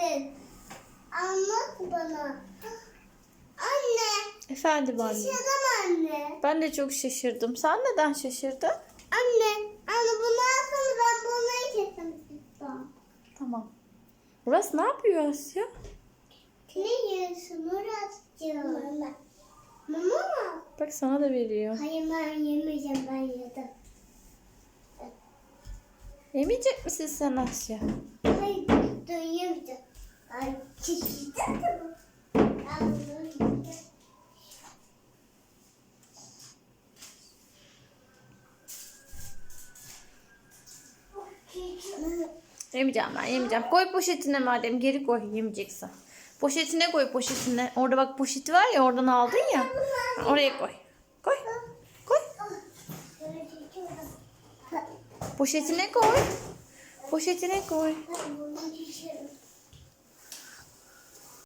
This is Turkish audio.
şaşırdın. Anlat bana. Anne. Efendim anne. Şaşırdım anne. Ben de çok şaşırdım. Sen neden şaşırdın? Anne. Anne bunu alsana ben bunu yiyeceğim. Tamam. Murat ne yapıyor Asya? Ne yiyorsun Muratcığım? Mama. Mama mı? Bak sana da veriyor. Hayır ben yemeyeceğim ben yedim. Yemeyecek misin sen Asya? Hayır dur yemeyeceğim. Ben yemeyeceğim. Koy poşetine madem geri koy yemeyeceksin. Poşetine koy poşetine. Orada bak poşeti var ya oradan aldın ya. Oraya koy. Koy. Koy. Poşetine koy. Poşetine koy.